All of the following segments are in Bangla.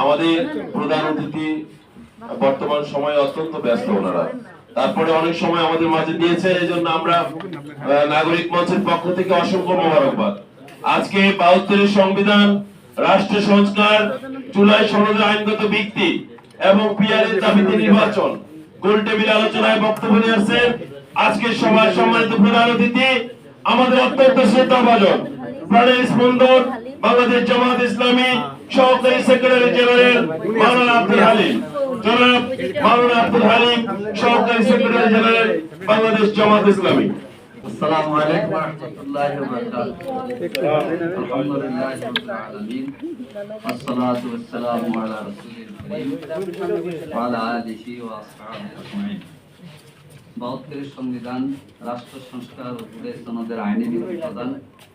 আমাদের প্রধান অতিথি বর্তমান সময়ে অত্যন্ত ব্যস্ত ওনারা। তারপরে অনেক সময় আমাদের মাঝে দিয়েছে এই জন্য আমরা নাগরিক মঞ্চের পক্ষ থেকে অসংখ্য মোবারকবাদ। আজকে বাহাত্তরের সংবিধান, রাষ্ট্র সংস্কার, জুলাই সনদের আইনগত ভিত্তি এবং পিআরের দাবিতে নির্বাচন। গোল টেবিল আলোচনায় বক্তব্য নিয়ে আসছেন আজকের সম্মানিত প্রধান অতিথি, আমাদের অত্যন্ত শ্রদ্ধাভাজন প্রাণের স্পন্দন, বাংলাদেশ জামাত ইসলামী সহকারী সেক্রেটারি জেনারেল মাওলানা আব্দুল হালিম জনাব মাওলানা আব্দুল হালিম সহকারী সেক্রেটারি জেনারেল বাংলাদেশ জামাত ইসলামী السلام عليكم ورحمة الله وبركاته الحمد لله رب العالمين والصلاة والسلام على رسول الكريم وعلى آله وأصحابه أجمعين বাহাত্তরের সংবিধান রাষ্ট্র সংস্কার উপরে সনদের আইনি ভিত্তি প্রদান পদ্ধতি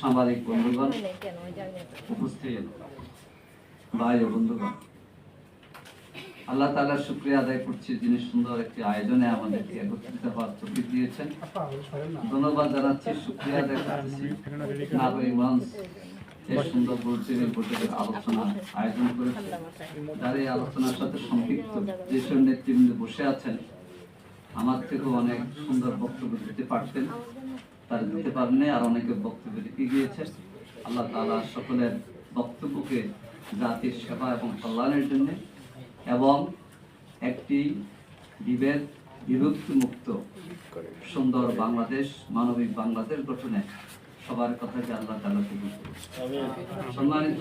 সাংবাদিক বন্ধুগণ, উপস্থিত ভাই ও বন্ধুগণ, আল্লাহ তাআলার শুক্রিয়া আদায় করছি যিনি সুন্দর একটি আয়োজনে আমাদেরকে একত্রিত হওয়ার তৌফিক দিয়েছেন। ধন্যবাদ জানাচ্ছি, শুক্রিয়া আদায় করতেছি। নাগরিক মঞ্চ সুন্দর আমার থেকেও অনেক সুন্দর বক্তব্য দিতে পারতেন। তারা দিতে পারেননি আর অনেকে বক্তব্য রেখে গিয়েছে। আল্লাহ তাআলা সকলের বক্তব্যকে জাতির সেবা এবং কল্যাণের জন্য এবং একটি বিভেদ বিভক্তি মুক্ত সুন্দর বাংলাদেশ, মানবিক বাংলাদেশ গঠনে সবার কথা কথাকে আল্লাহ তালা কবুল সম্মানিত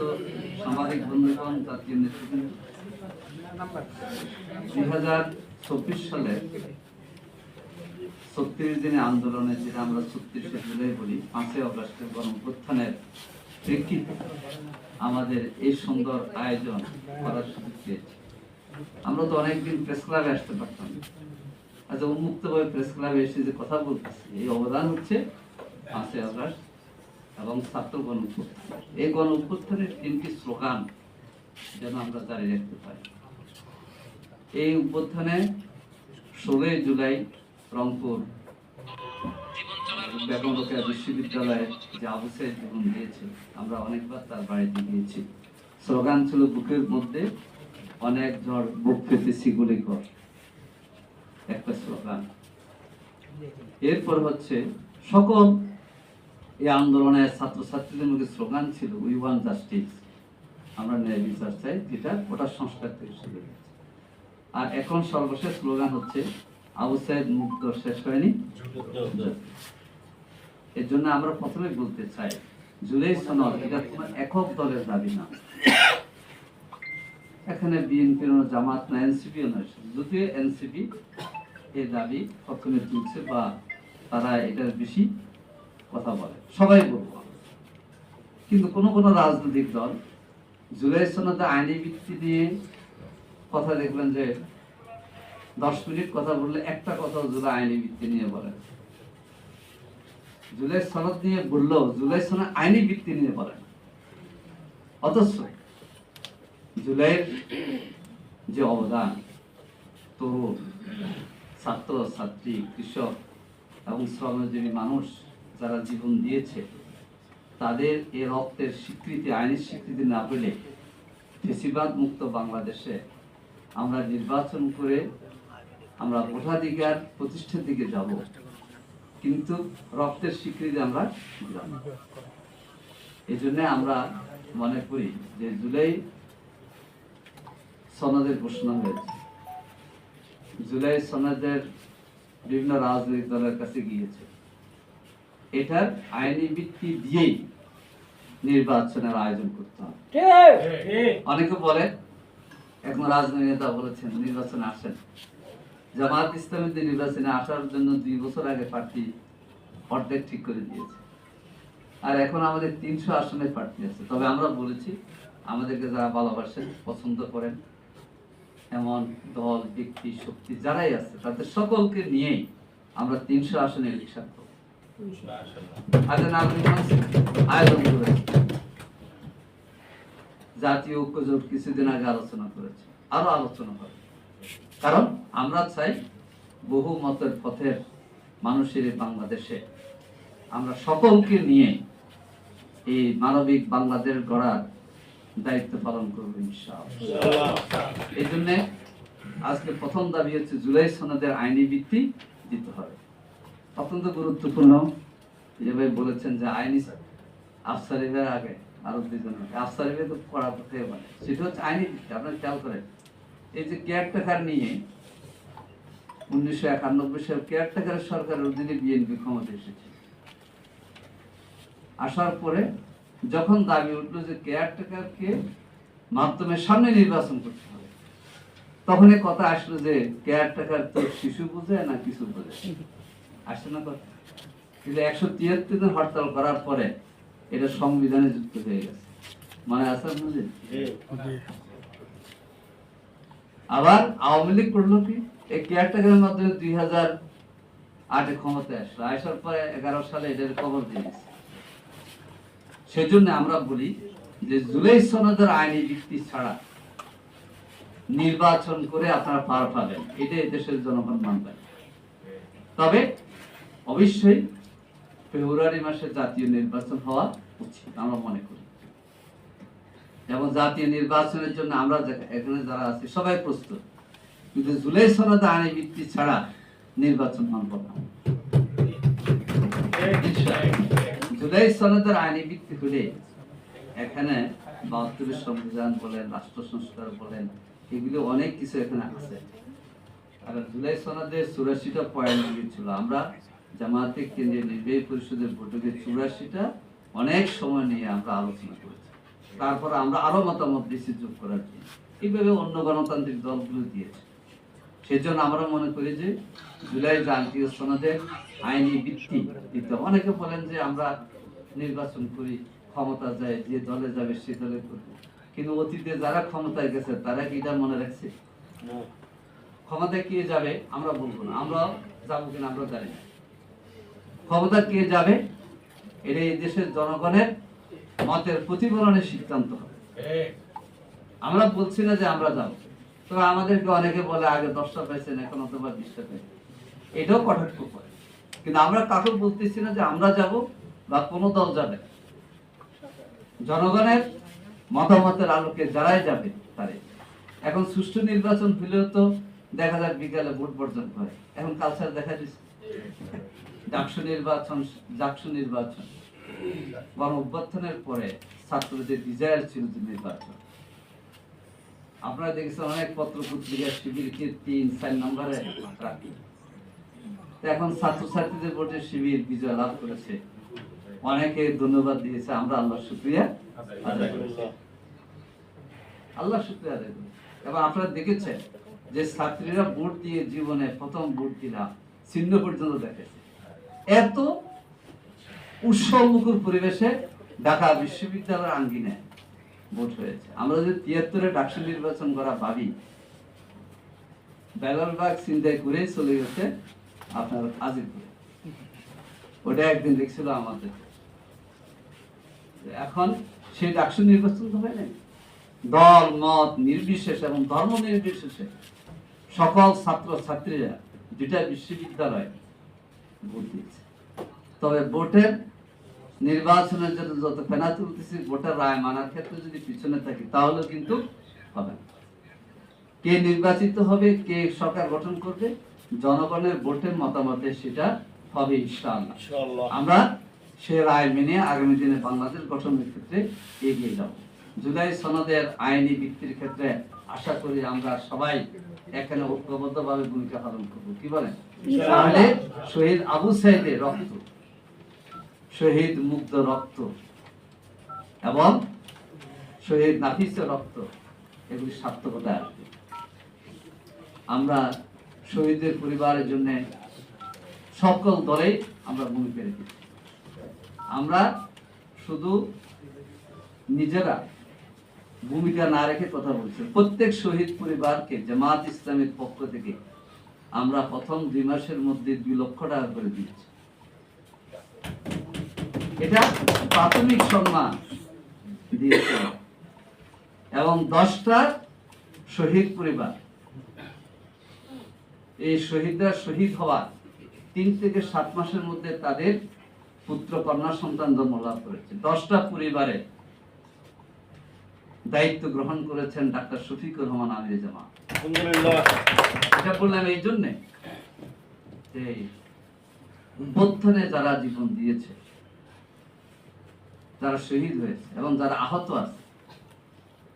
সামাজিক বন্ধুগণ, জাতীয় নেতৃবৃন্দ, দুই হাজার চব্বিশ সালে ছত্রিশ দিনে আন্দোলনে যেটা আমরা ছত্রিশে জুলাই বলি, পাঁচই অগস্টের গণঅভ্যুত্থানের প্রেক্ষিতে আমাদের এই সুন্দর আয়োজন করার সুযোগ পেয়েছি। আমরা তো অনেকদিন প্রেস ক্লাবে আসতে পারতাম আচ্ছা উন্মুক্ত ভাবে প্রেস ক্লাবে এসে যে কথা বলতেছি, এই অবদান হচ্ছে পাঁচই আগস্ট এবং ছাত্র গণ এই গণ তিনটি স্লোগান যেন আমরা জারি রাখতে পারি। এই অভ্যুত্থানে ষোলোই জুলাই রংপুর। বেগম রোকেয়া বিশ্ববিদ্যালয়ে যে আবু সাইদ জীবন দিয়েছে আমরা অনেকবার তার বাড়িতে গিয়েছি স্লোগান ছিল বুকের মধ্যে অনেক ঝড় বুক পেতেছি গুলি কর একটা স্লোগান। এরপর হচ্ছে সকল এই আন্দোলনের ছাত্রছাত্রীদের মধ্যে স্লোগান ছিল উই ওয়ান জাস্টিস আমরা ন্যায় বিচার চাই যেটা ওটা সংস্কার থেকে শুরু হয়েছে। আর এখন সর্বশেষ স্লোগান হচ্ছে আবু সাইদ মুক্ত শেষ হয়নি এর জন্য আমরা প্রথমে বলতে চাই, জুলাই সনদ এটা কোনো একক দলের দাবি না। এখানে জামাত না নয় যদিও এনসিপি। এই দাবি প্রথমে তুলছে বা তারা এটার বেশি কথা বলে। সবাই বলব। কিন্তু কোন কোন রাজনৈতিক দল জুলাই সনদে আইনি ভিত্তি দিয়ে কথা দেখবেন যে দশ মিনিট কথা বললে একটা কথা জুলাই আইনি ভিত্তি নিয়ে বলেন জুলাই সনদ নিয়ে বললেও জুলাই সনদ আইনি ভিত্তি নিয়ে বলেন অথচ জুলাইয়ের যে অবদান, তরুণ, ছাত্র, ছাত্রী, কৃষক এবং শ্রমজীবী মানুষ যারা জীবন দিয়েছে, তাদের এ রক্তের স্বীকৃতি আইনের স্বীকৃতি না পেলে বেশিরভাগ মুক্ত বাংলাদেশে আমরা নির্বাচন করে আমরা ভোটাধিকার প্রতিষ্ঠার দিকে যাব কিন্তু রক্তের স্বীকৃতি আমরা এই জন্য আমরা মনে করি যে জুলাই সনদের ঘোষণা হয়েছে। জুলাই সনদের বিভিন্ন রাজনৈতিক দলের কাছে গিয়েছে। এটার আইনি ভিত্তি দিয়েই নির্বাচনের আয়োজন করতে হবে। অনেকে বলে এখন রাজনৈতিক নেতা বলেছেন নির্বাচনে আসেন। জামাত ইসলামীদের নির্বাচনে আসার জন্য দুই বছর আগে প্রার্থী অর্ধেক ঠিক করে দিয়েছে। আর এখন আমাদের তিনশো আসনের প্রার্থী আছে। তবে আমরা বলেছি, আমাদেরকে যারা ভালোবাসেন, পছন্দ করেন, এমন দল, ব্যক্তি, শক্তি যারাই আছে, তাদের সকলকে নিয়েই আমরা তিনশো আসনে ইলেকশন করব। জাতীয় ঐক্য জোট কিছুদিন আগে আলোচনা করেছে। আরও আলোচনা হবে। কারণ আমরা চাই বহু মতের পথের মানুষের বাংলাদেশে। আমরা সকলকে নিয়ে এই মানবিক বাংলাদেশ গড়ার দায়িত্ব পালন করব ইনশাআল্লাহ। এই জন্য আজকে প্রথম দাবি হচ্ছে জুলাই সনদের আইনি ভিত্তি দিতে হবে। অত্যন্ত গুরুত্বপূর্ণ। যেভাবে বলেছেন যে আইনি আফসারিদের আগে আরও দুজন আফসারিদের তো করা থেকে মানে। সেটা হচ্ছে আইনি ভিত্তি আপনারা খেয়াল করেন। এই যে কেয়ারটেকার নিয়ে উনিশশো একানব্বই সাল কেয়ারটেকার সরকারের অধীনে বিএনপি ক্ষমতা এসেছে। আসার পরে যখন দাবি উঠল যে কেয়ারটেকারকে মাধ্যমে সামনে নির্বাচন করতে হবে তখন কথা আসলো যে কেয়ারটেকার তো শিশু বোঝে না কিছু বোঝে। আসছে না কথা। কিন্তু একশো তিয়াত্তর দিন হরতাল করার পরে এটা সংবিধানে যুক্ত হয়ে গেছে। মানে আছে বুঝে আবার আওয়ামী লীগ করল কি? এই কেয়ারটেকারের মাধ্যমে দুই হাজার আটে ক্ষমতায় আসলো। আসার পরে এগারো সালে এদের দিয়েছে সেজন্য আমরা বলি যে জুলাই সনদের আইনি ভিত্তি ছাড়া নির্বাচন করে আপনারা পার পাবেন। এটা এই দেশের জনগণ মানবে। তবে অবশ্যই ফেব্রুয়ারি মাসে জাতীয় নির্বাচন হওয়া উচিত, আমরা মনে করি। এবং জাতীয় নির্বাচনের জন্য আমরা এখানে যারা আছি, সবাই প্রস্তুত। কিন্তু জুলাই সনদ আইনি ভিত্তি ছাড়া নির্বাচন মানব না। জুলাই সনদের আইনি ভিত্তি হলে এখানে বাহাত্তরের সংবিধান বলেন, রাষ্ট্র সংস্কার বলেন, এগুলো অনেক কিছু এখানে আছে। আর জুলাই সনদের চুরাশিটা পয়েন্ট ছিল, আমরা জামাতে কেন্দ্রীয় নির্বাহী পরিষদের বৈঠকে চুরাশিটা অনেক সময় নিয়ে আমরা আলোচনা করেছি। তারপর আমরা আরও মতামত দিয়েছি যোগ করার জন্য। এইভাবে অন্য গণতান্ত্রিক দলগুলো দিয়েছে। সেজন্য আমরা মনে করি যে জুলাই জাতীয় সনদের আইনি ভিত্তি দিতে অনেকে বলেন যে আমরা নির্বাচন করি ক্ষমতা যায় যে দলে যাবে সে দলে করবে। কিন্তু অতীতে যারা ক্ষমতায় গেছে তারা কি এটা মনে রাখছে? ক্ষমতা কে যাবে আমরা বলব না। আমরা যাব কিনা আমরা জানি না। ক্ষমতা কে যাবে? এটা এই দেশের জনগণের মতের প্রতিফলনের সিদ্ধান্ত হবে। আমরা বলছি না যে আমরা যাব। তো আমাদেরকে অনেকে বলে, আগে দশটা পাইছেন, এখন অথবা বিশটা পাইছেন। এটাও কটাক্ষ করে কিন্তু আমরা কাকে বলতেছি না যে আমরা যাব বা কোনো দল যাবে জনগণের মতামতের আলোকে যারাই যাবে, তারাই এখন সুষ্ঠু নির্বাচন হলেও তো দেখা যায় বিকালে ভোট বর্জন করে এখন কালচার দেখা দিচ্ছে ডাকসু নির্বাচন ডাকসু নির্বাচন। গণ অভ্যর্থনের পরে ছাত্রদের ডিজায়ার ছিল যে নির্বাচন। আপনারা দেখেছেন অনেক পত্র পত্রিকা শিবিরকে তিন, চার নম্বরে রাখি। এখন ছাত্রছাত্রীদের ভোটে শিবির বিজয় লাভ করেছে। অনেকে ধন্যবাদ দিয়েছে, আমরা আল্লাহ শুক্রিয়া আল্লাহ শুক্রিয়া করি এবং আপনারা দেখেছেন যে ছাত্রীরা ভোট দিয়ে জীবনে প্রথম ভোট দিলাম চিহ্ন পর্যন্ত দেখেছে। এত উৎসবমুখর পরিবেশে ঢাকা বিশ্ববিদ্যালয়ের আঙ্গিনায় ভোট হয়েছে। আমরা যদি তিয়াত্তরে ডাকসু নির্বাচন করা ভাবি, বেলালবাগ চিন্তায় করে চলে গেছে আপনার আজিরপুরে। ওটা একদিন দেখছিল আমাদের। এখন সেই ডাকসু নির্বাচন তো হয় দল, মত নির্বিশেষে এবং ধর্ম নির্বিশেষে সকল ছাত্র ছাত্রীরা দুটা বিশ্ববিদ্যালয় ভোট দিয়েছে। তবে ভোটের নির্বাচনের জন্য যত ফেনা তুলতেছি ভোটের রায় মানার ক্ষেত্রে যদি পিছনে থাকি তাহলে কিন্তু হবে না। কে নির্বাচিত হবে কে সরকার গঠন করবে জনগণের ভোটের মতামতে সেটা হবে ইনশাআল্লাহ। আমরা সে রায় মেনে আগামী দিনে বাংলাদেশ গঠনের ক্ষেত্রে এগিয়ে যাব। জুলাই সনদের আইনি ভিত্তির ক্ষেত্রে আশা করি আমরা সবাই এখানে ঐক্যবদ্ধভাবে ভূমিকা পালন করব। কি বলেন? তাহলে শহীদ আবু সাইদের রক্ত। শহীদ মুগ্ধ রক্ত। এবং শহীদ নাফিসের রক্ত, এগুলি সার্থকতা আসবে আমরা শহীদদের পরিবারের জন্য সকল দলেই আমরা ভূমিকা রেখেছি আমরা শুধু নিজেরা ভূমিকা না রেখে কথা বলছি। প্রত্যেক শহীদ পরিবারকে জামাত ইসলামের পক্ষ থেকে আমরা প্রথম দুই মাসের মধ্যে দুই লক্ষ টাকা করে দিয়েছি। এটা প্রাথমিক সম্মান দিয়েছে। এবং দশটা শহীদ পরিবার। এই শহীদরা শহীদ হওয়ার তিন থেকে সাত মাসের মধ্যে তাদের পুত্র কন্যা সন্তান জন্ম লাভ করেছে। দশটা পরিবারে দায়িত্ব গ্রহণ করেছেন ডাক্তার শফিকুর রহমান আমির জামা এটা বললাম এই জন্যে যে উদ্বোধনে যারা জীবন দিয়েছে যারা শহীদ হয়েছে এবং যারা আহত আছে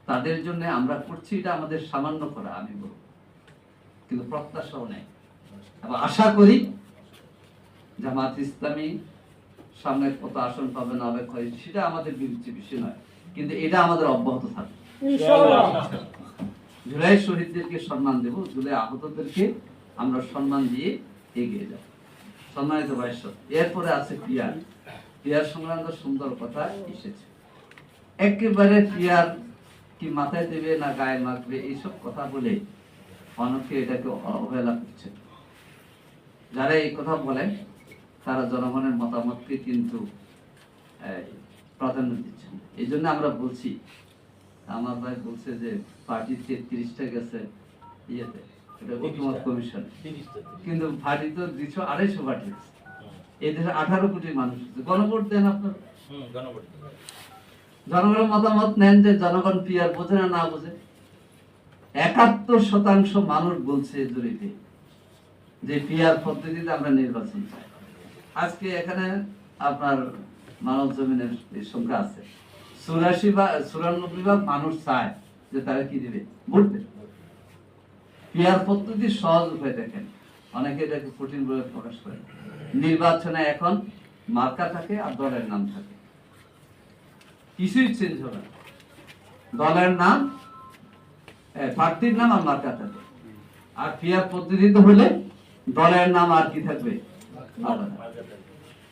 তাদের জন্য আমরা করছি এটা আমাদের সামান্য করা আমি বলব। কিন্তু প্রত্যাশাও নেই। এবং আশা করি জামাত ইসলামী সামনে কত আসন পাবে না হবে সেটা আমাদের বিরুদ্ধে বিষয় নয়। কিন্তু এটা আমাদের অব্যাহত থাকবে। জুলাই শহীদদেরকে সম্মান দেব জুলাই আহতদেরকে আমরা সম্মান দিয়ে এগিয়ে যাব। সম্মানিত ভাইস এরপরে আছে পিয়ার পিয়ার সংক্রান্ত সুন্দর কথা এসেছে। একেবারে পিয়ার কি মাথায় দেবে না গায়ে মাখবে এইসব কথা বলে অনেকে এটাকে অবহেলা করছে। যারা এই কথা বলেন তারা জনগণের মতামতকে কিন্তু প্রাধান্য দিচ্ছেন। এই জন্য আমরা বলছি আমার ভাই বলছে যে পার্টি তেত্রিশটা গেছে ইয়েতে এটা ঐক্যমত কমিশন। কিন্তু পার্টি তো দুইশো আড়াইশো পার্টি আছে। এই দেশে আঠারো কোটি মানুষ আছে। গণভোট দেন আপনার। জনগণের মতামত নেন যে জনগণ পিয়ার বোঝে না না বোঝে। একাত্তর শতাংশ মানুষ বলছে জরিপে যে পিয়ার পদ্ধতিতে আমরা নির্বাচন চাই। আজকে এখানে আপনার মানব জমিনের সংখ্যা আছে। চুরাশি বা চুরানব্বই ভাগ মানুষ চায় যে তারা কি দিবে? ভোট দেবে। পিয়ার পদ্ধতি সহজ উপায় দেখেন। অনেকে এটাকে কঠিন বলে প্রকাশ করে নির্বাচনে এখন মার্কা থাকে আর দলের নাম থাকে। কিছুই চেঞ্জ হবে না। দলের নাম প্রার্থীর নাম আর মার্কা থাকবে আর পিয়ার পদ্ধতিতে হলে দলের নাম আর কি থাকবে?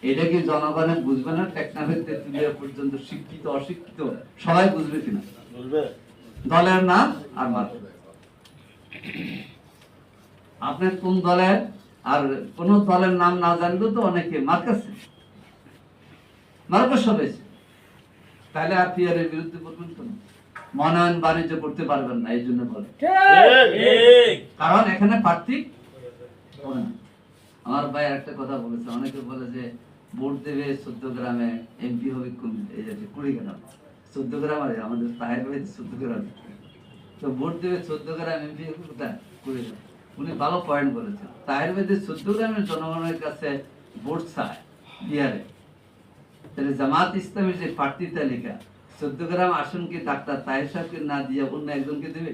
এটা কি জনগণে বুঝবে না? টেকনাফের তেঁতুলিয়া পর্যন্ত শিক্ষিত অশিক্ষিত সবাই বুঝবে কিনা? দলের নাম আর মার্কা। আপনার কোন দলের আর কোন দলের নাম না জানলেও তো অনেকে মার্কাছে মার্কাস হয়েছে তাহলে আর পিয়ারের বিরুদ্ধে বলবেন কেন? মনোনয়ন বাণিজ্য করতে পারবেন না এই জন্য বলে। কারণ এখানে প্রার্থী আমার ভাই একটা কথা বলেছে অনেকে বলে যে ভোট দেবে চোদ্দ গ্রামে এমপি হবে কুড়ি- এই যে কুড়ি গ্রাম। চোদ্দ গ্রাম আর আমাদের তাহের ভাই চোদ্দ গ্রাম। তো ভোট দেবে চোদ্দ গ্রাম এমপি হবে কোথায়? কুড়ি গ্রাম। উনি ভালো পয়েন্ট বলেছেন। তাহের ভাই চোদ্দ গ্রামের জনগণের কাছে ভোট চায়, বিহারে। তাহলে জামাত ইসলামের যে প্রার্থী তালিকা চোদ্দ গ্রাম আসন কি ডাক্তার তাহের সাহেবকে না দিয়ে অন্য একজনকে দেবে?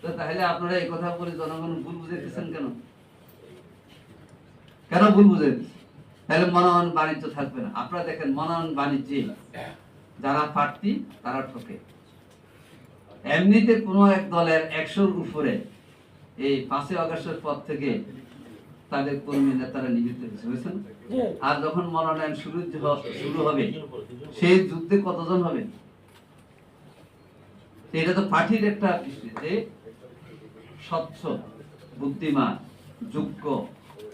তো তাহলে আপনারা এই কথা বলে জনগণ ভুল বুঝাইতেছেন কেন? কেন ভুল বুঝাইতেছেন? তাহলে মনোনয়ন বাণিজ্য থাকবে না। আপনারা দেখেন, মনোনয়ন বাণিজ্যে যারা প্রার্থী, তারা ঠকে। এমনিতে কোনো এক দলের একশোর উপরে এই পাঁচই আগস্টের পর থেকে তাদের কর্মী নেতারা নিযুক্ত হয়েছে বুঝছেন? আর যখন মনোনয়ন শুরু শুরু হবে সেই যুদ্ধে কতজন হবে? এটা তো পার্টির একটা বিষয় যে স্বচ্ছ বুদ্ধিমান যোগ্য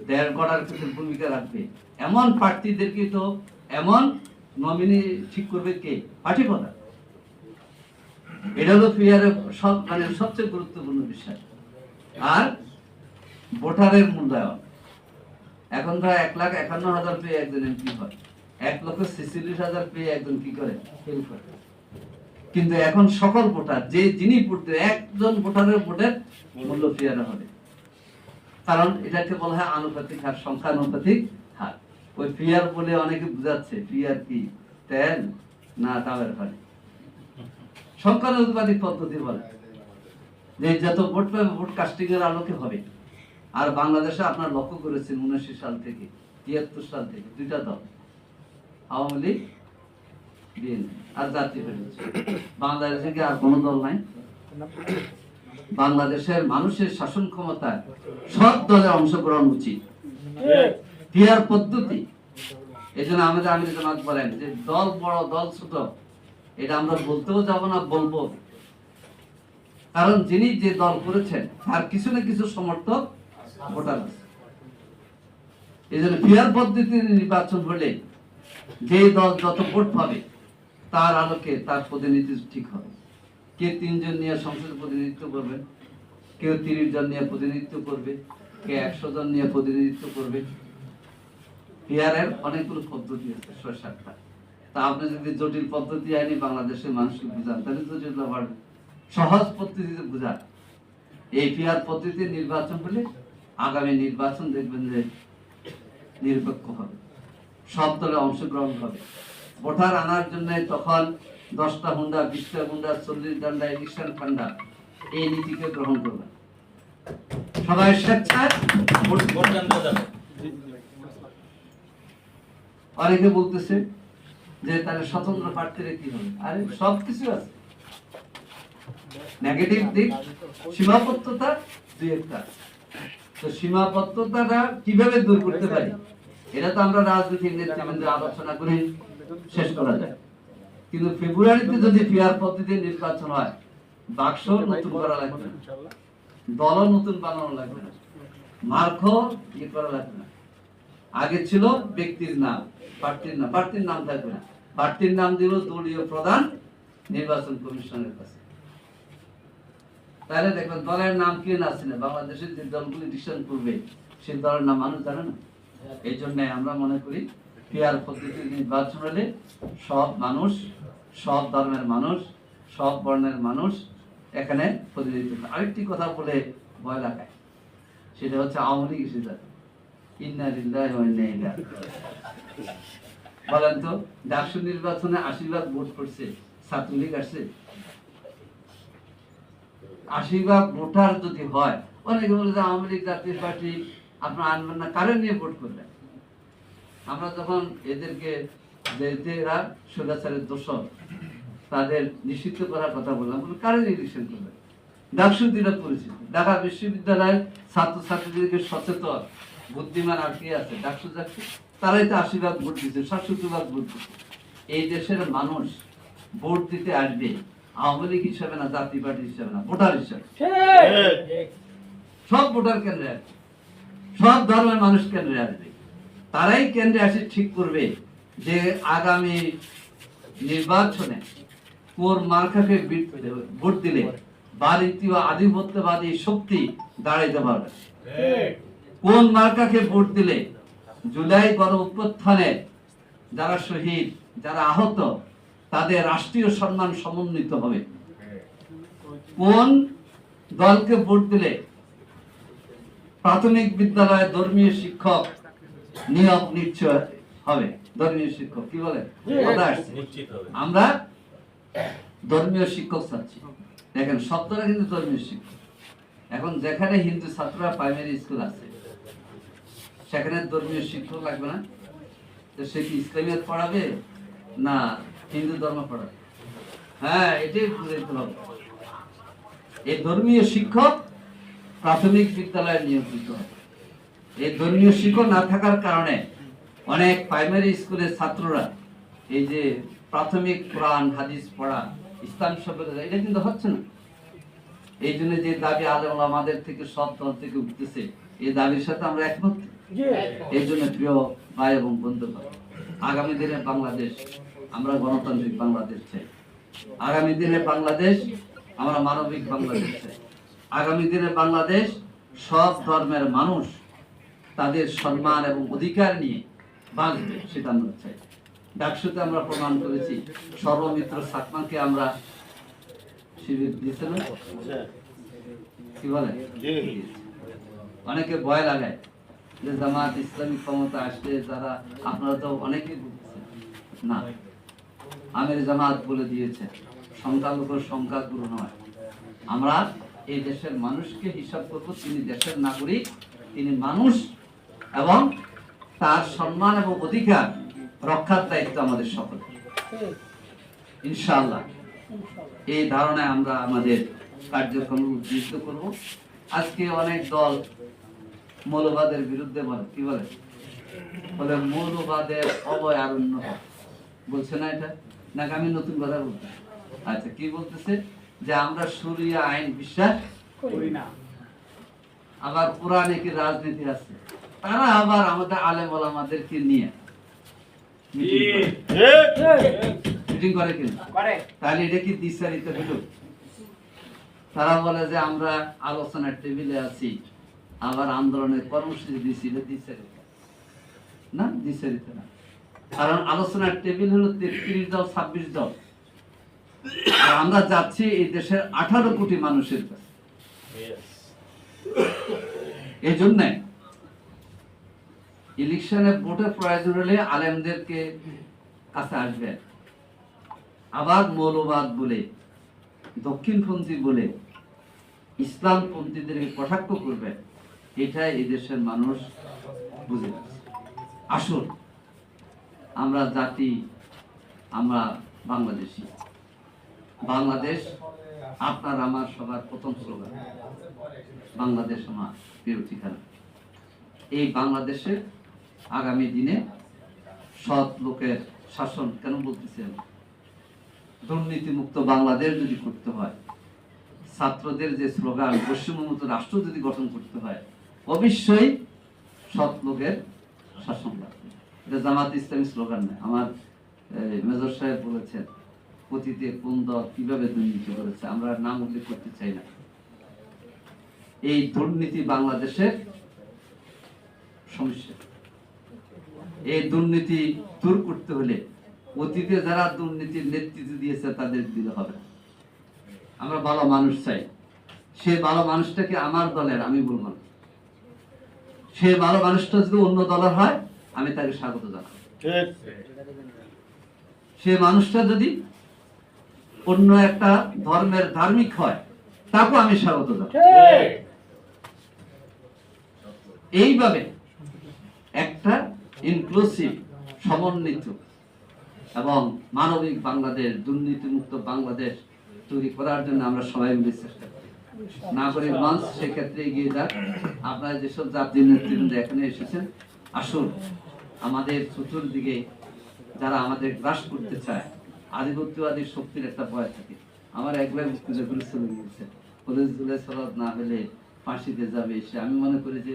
দেড় গড়ার ক্ষেত্রে ভূমিকা রাখবে। এমন প্রার্থীদেরকে তো এমন নমিনি ঠিক করবে কে? পার্টি প্রধান এটা হলো পিয়ারের সব মানে সবচেয়ে গুরুত্বপূর্ণ বিষয়। আর ভোটারের মূল্যায়ন। এখন ধর এক লাখ একান্ন হাজার পেয়ে একজন এমপি হয়। এক লক্ষ ছেচল্লিশ হাজার পেয়ে একজন কি করে? কিন্তু এখন সকল ভোটার, যে যিনি ভোট দেবে একজন ভোটারের ভোটের মূল্য ফিয়ারা হবে। কারণ এটাকে বলা হয় আনুপাতিক হার, সংখ্যানুপাতিক হার। ওই ফিয়ার বলে অনেকে বুঝাচ্ছে, ফিয়ার কি? তেল না ডাবের পানি সংখ্যানুপাতিক পদ্ধতি বলে। যত ভোট পাবে, ভোট কাস্টিং এর আলোকে হবে। আর বাংলাদেশে আপনার লক্ষ্য করেছেন উনআশি সাল থেকে, তিয়াত্তর সাল থেকে, দুইটা দল। আওয়ামী লীগ, বিএনপি, আর জাতীয় বাংলাদেশে কি আর কোনো দল নাই? বাংলাদেশের মানুষের শাসন ক্ষমতায় সব দলের অংশগ্রহণ উচিত। পদ্ধতি। এই জন্য আমাদের জামাত বলেন যে, দল বড়, দল ছোট, এটা আমরা বলতেও যাব না, বলব। কারণ যিনি যে দল করেছেন, তার কিছু না কিছু সমর্থক ভোটার আছে। এই জন্য ফিয়ার পদ্ধতিতে নির্বাচন হলে যে দল যত ভোট পাবে, তার আলোকে তার প্রতিনিধিত্ব ঠিক হবে। কে তিনজন নিয়ে সংসদে প্রতিনিধিত্ব করবেন কেউ তিরিশ জন নিয়ে প্রতিনিধিত্ব করবে, কে একশো জন নিয়ে প্রতিনিধিত্ব করবে পিয়ারের অনেকগুলো পদ্ধতি আছে ছয় সাতটা তা আপনি যদি জটিল পদ্ধতি আইনি বাংলাদেশের মানুষকে বুঝান, তাহলে জটিল বাড়বে। সহজ পদ্ধতিতে বুঝান এই পিয়ার পদ্ধতি নির্বাচন হলে আগামী নির্বাচন দেখবেন যে নিরপেক্ষ হবে। সব দলে অংশগ্রহণ হবে। ভোটার আনার জন্য তখন দশটা হুন্ডা, বিশটা হুন্ডা, চল্লিশ ডান্ডা ইলেকশন ফান্ডা এই নীতিকে গ্রহণ করবে। সবাই স্বেচ্ছায় অনেকে বলতেছে যে তাহলে স্বতন্ত্র প্রার্থীরা কি হবে? আরে সব কিছু আছে। নেগেটিভ দিক, সীমাবদ্ধতা দুই একটা তো সীমাবদ্ধতাটা কীভাবে দূর করতে পারি? এটা তো আমরা রাজনৈতিক নেতৃবৃন্দ আলোচনা করে শেষ করা যায়। কিন্তু ফেব্রুয়ারিতে যদি পিয়ার পদ্ধতি নির্বাচন হয়, বাক্স নতুন করা লাগবে না। দলও নতুন বানানো লাগবে না। মার্ক ইয়ে করা লাগবে না। আগে ছিল ব্যক্তির নাম, প্রার্থীর নাম। প্রার্থীর নাম থাকবে না। প্রার্থীর নাম দিল দলীয় প্রধান নির্বাচন কমিশনের কাছে। তাহলে দেখবেন দলের নাম কে না ছিল? বাংলাদেশের যে দলগুলি ডিসিশন করবে, সেই দলের নাম মানুষ জানে না। এই জন্য আমরা মনে করি পিয়ার পদ্ধতির নির্বাচন হলে সব মানুষ, সব ধর্মের মানুষ, সব বর্ণের মানুষ এখানে প্রতিনিধিত্ব। আরেকটি কথা বলে ভয় লাগায় সেটা হচ্ছে আওয়ামী লীগ ইন্না বলেন তো, ডাকসু নির্বাচনে আশীর্বাদ ভোট করছে, ছাত্রলীগ আসছে? আশীর্বাদ ভোটার যদি হয়, অনেকে বলে যে আওয়ামী লীগ, জাতীয় পার্টি, আপনার আনবেন না কারণ নিয়ে ভোট করবেন আমরা যখন এদেরকে এরা সুরাচারের দোষক তাদের নিষিদ্ধ করার কথা বললাম বলে কারণ ইলেকশন করবেন ডাকসু পরিচিত ঢাকা বিশ্ববিদ্যালয়ের ছাত্রছাত্রীদেরকে সচেতন, বুদ্ধিমান আর কি আছে? ডাকসু যাচ্ছে। তারাই তো আশীর্বাদ ভোট দিচ্ছে সাতষট্টি ভাগ ভোট দিচ্ছে। এই দেশের মানুষ ভোট দিতে আসবে। আওয়ামী লীগ হিসাবে না জাতি পার্টি হিসাবে না, ভোটার হিসাবে। সব ভোটার কেন্দ্রে সব ধর্মের মানুষ কেন্দ্রে আসবে। তারাই কেন্দ্রে আসে ঠিক করবে যে আগামী নির্বাচনে কোর মার্কাকে ভোট দিলে ভারতীয় আধিপত্যবাদী শক্তি দাঁড়াইতে পারবে কোন মার্কাকে ভোট দিলে জুলাই গণ অভ্যুত্থানে যারা শহীদ, যারা আহত তাদের রাষ্ট্রীয় সম্মান সমন্বিত হবে। কোন দলকে ভোট দিলে প্রাথমিক বিদ্যালয়ে ধর্মীয় শিক্ষক নিয়োগ নিশ্চয় হবে? ধর্মীয় শিক্ষক কি বলে আমরা ধর্মীয় শিক্ষক চাচ্ছি। দেখেন শব্দটা কিন্তু ধর্মীয় শিক্ষক। এখন যেখানে হিন্দু ছাত্ররা প্রাইমারি স্কুল আছে সেখানে ধর্মীয় শিক্ষক লাগবে না। তো সে কি ইসলামিয়ত পড়াবে না হিন্দু ধর্ম পড়াবে হ্যাঁ এটাই হবে এই ধর্মীয় শিক্ষক প্রাথমিক বিদ্যালয়ে নিয়োজিত হবে এই ধর্মীয় শিক্ষক না থাকার কারণে অনেক প্রাইমারি স্কুলের ছাত্ররা এই যে প্রাথমিক কোরআন হাদিস পড়া ইসলাম সভ্যতা এটা কিন্তু হচ্ছে না। এই জন্য যে দাবি আলেম আমাদের থেকে সব দল থেকে উঠতেছে এই দাবির সাথে আমরা একমত। এই জন্য প্রিয় ভাই এবং বন্ধু আগামী দিনে বাংলাদেশ আমরা গণতান্ত্রিক বাংলাদেশ চাই। আগামী দিনে বাংলাদেশ আমরা মানবিক বাংলাদেশ চাই। আগামী দিনে বাংলাদেশ সব ধর্মের মানুষ তাদের সম্মান এবং অধিকার নিয়ে বাঁচবে সেটা আমরা চাই। ডাকসুতে আমরা প্রমাণ করেছি সর্বমিত্র সাকমাকে আমরা শিবির দিয়েছিল কি বলে? অনেকে ভয় লাগায় যে জামাত ইসলামী ক্ষমতা আসলে যারা আপনারা তো অনেকেই বুঝছেন না। আমির জামাত বলে দিয়েছে, সংখ্যালঘুর সংখ্যাগুরু নয়। আমরা এই দেশের মানুষকে হিসাব করব, তিনি দেশের নাগরিক, তিনি মানুষ, এবং তার সম্মান এবং অধিকার রক্ষার দায়িত্ব আমাদের সকল ইনশাআল্লাহ, এই ধারণায় আমরা আমাদের কার্যক্রম উদ্দীপ্ত করব। আজকে অনেক দল মৌলবাদের বিরুদ্ধে বলে, কি বলে? বলে, মৌলবাদের অবয়ারণ্য বলছে না এটা? নাকি আমি নতুন কথা বলতে? আচ্ছা কি বলতেছে যে আমরা শরিয়া আইন বিশ্বাস করি না। আবার কোরআনে কি রাজনীতি আছে? তারা আবার আমাদের আলেম ওলামাদেরকে নিয়ে মিটিং করে। কিন্তু তাহলে এটা কি দ্বিচারিত হলো? তারা বলে যে আমরা আলোচনার টেবিলে আছি আবার আন্দোলনের কর্মসূচি দিচ্ছি দ্বিচারিত না দ্বিচারিত না। কারণ আলোচনার টেবিল হলো তেত্রিশ দল ছাব্বিশ দল। আর আমরা যাচ্ছি এই দেশের আঠারো কোটি মানুষের কাছে। এই জন্যে ইলেকশনে ভোটের প্রয়োজন হলে আলেমদেরকে কাছে আসবেন আবার মৌলবাদ বলে দক্ষিণপন্থী বলে ইসলামপন্থীদেরকে কটাক্ষ করবে এটাই এই দেশের মানুষ বুঝে আসুন। আমরা জাতি, আমরা বাংলাদেশি। বাংলাদেশ আপনার, আমার সবার প্রথম স্লোগান। বাংলাদেশ আমার প্রিয় ঠিকানা। এই বাংলাদেশে আগামী দিনে সৎ লোকের শাসন কেন বলতেছেন? দুর্নীতিমুক্ত বাংলাদেশ যদি করতে হয়, ছাত্রদের যে স্লোগান পশ্চিমবঙ্গ রাষ্ট্র যদি গঠন করতে হয়, অবশ্যই সৎ লোকের শাসন লাগবে। এটা জামাত ইসলামী স্লোগান নয়। আমার মেজর সাহেব বলেছেন, অতীতে কোন দল কীভাবে দুর্নীতি করেছে আমরা নাম উল্লেখ করতে চাই না। এই দুর্নীতি বাংলাদেশের সমস্যা। এই দুর্নীতি দূর করতে হলে অতীতে যারা দুর্নীতির নেতৃত্ব দিয়েছে তাদের দিতে হবে না। আমরা ভালো মানুষ চাই। সে ভালো মানুষটাকে আমার দলের, আমি বলব না। সে ভালো মানুষটা যদি অন্য দলের হয় আমি তাকে স্বাগত জানাব। সে মানুষটা যদি অন্য একটা ধর্মের ধার্মিক হয় তাকেও আমি স্বাগত জানাব। এইভাবে একটা ইনক্লুসিভ সমন্বিত এবং মানবিক বাংলাদেশ দুর্নীতিমুক্ত বাংলাদেশ তৈরি করার জন্য আমরা সবাই মিলে চেষ্টা করি। নাগরিক মঞ্চ সেক্ষেত্রে এগিয়ে যাক। আপনারা যেসব জাতীয় নেতৃবৃন্দ এখানে এসেছেন আসুন আমাদের চতুর্দিকে যারা আমাদের গ্রাস করতে চায় আধিপত্যবাদী শক্তির একটা ভয় থাকে। আমার একবার করে চলে গিয়েছে পুলিশ জুলাই সরদ না হলে ফাঁসিতে যাবে সে। আমি মনে করি যে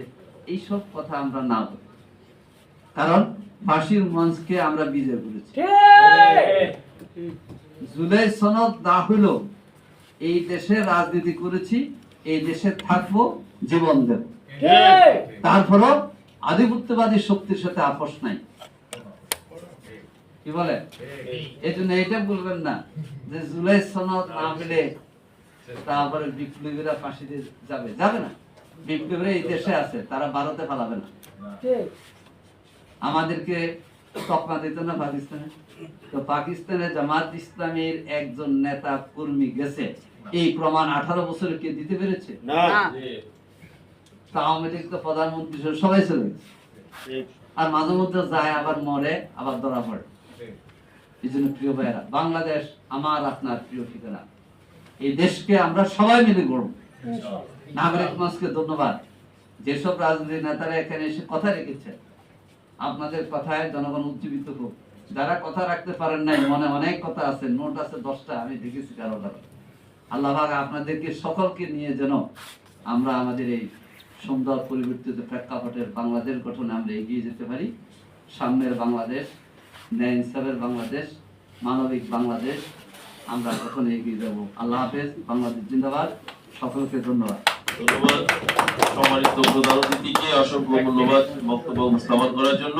এইসব কথা আমরা না বলি। কারণ ফাঁসির মঞ্চকে আমরা বিজয় করেছি জুলাই সনদ না হলেও এই দেশে রাজনীতি করেছি এই দেশে থাকব জীবন দেব। তারপরও আধিপত্যবাদী শক্তির সাথে আপোষ নাই। কি বলে? এই। জন্য এটা বলবেন না যে জুলাই সনদ না হলে তারপরে বিপ্লবীরা ফাঁসিতে যাবে। যাবে না। বিপ্লবীরা এই দেশে আছে তারা ভারতে পালাবে না। আমাদেরকে তকমা দিত না পাকিস্তানে? তো পাকিস্তানে জামাত ইসলামের একজন নেতা কর্মী গেছে। এই প্রমাণ আঠারো বছরে কে দিতে পেরেছে? আওয়ামী লীগ তো প্রধানমন্ত্রী সবাই আর মাঝে মধ্যে যায়, আবার মরে, আবার ধরা পড়ে। এই জন্য প্রিয় ভাইয়েরা, বাংলাদেশ আমার, আপনার প্রিয় ঠিকানা। এই দেশকে আমরা সবাই মিলে গড়ব। নাগরিক ধন্যবাদ। যেসব রাজনৈতিক নেতারা এখানে এসে কথা রেখেছে, আপনাদের কথায় জনগণ উজ্জীবিত হোক। যারা কথা রাখতে পারেন নাই, মনে অনেক কথা আছে, নোট আছে দশটা, আমি দেখেছি কারও আল্লাহ আপনাদেরকে সকলকে নিয়ে যেন আমরা আমাদের এই সুন্দর পরিবর্তিত প্রেক্ষাপটের বাংলাদেশ গঠনে আমরা এগিয়ে যেতে পারি। সাম্যের বাংলাদেশ, ন্যায় ইনসাফের বাংলাদেশ, মানবিক বাংলাদেশ, আমরা গঠনে এগিয়ে যাব। আল্লাহ হাফেজ, বাংলাদেশ জিন্দাবাদ। সকলকে ধন্যবাদ। ধন্যবাদ। সম্মানিত প্রধান অতিথিকে অসংখ্য ধন্যবাদ, বক্তব্য উপস্থাপন করার জন্য।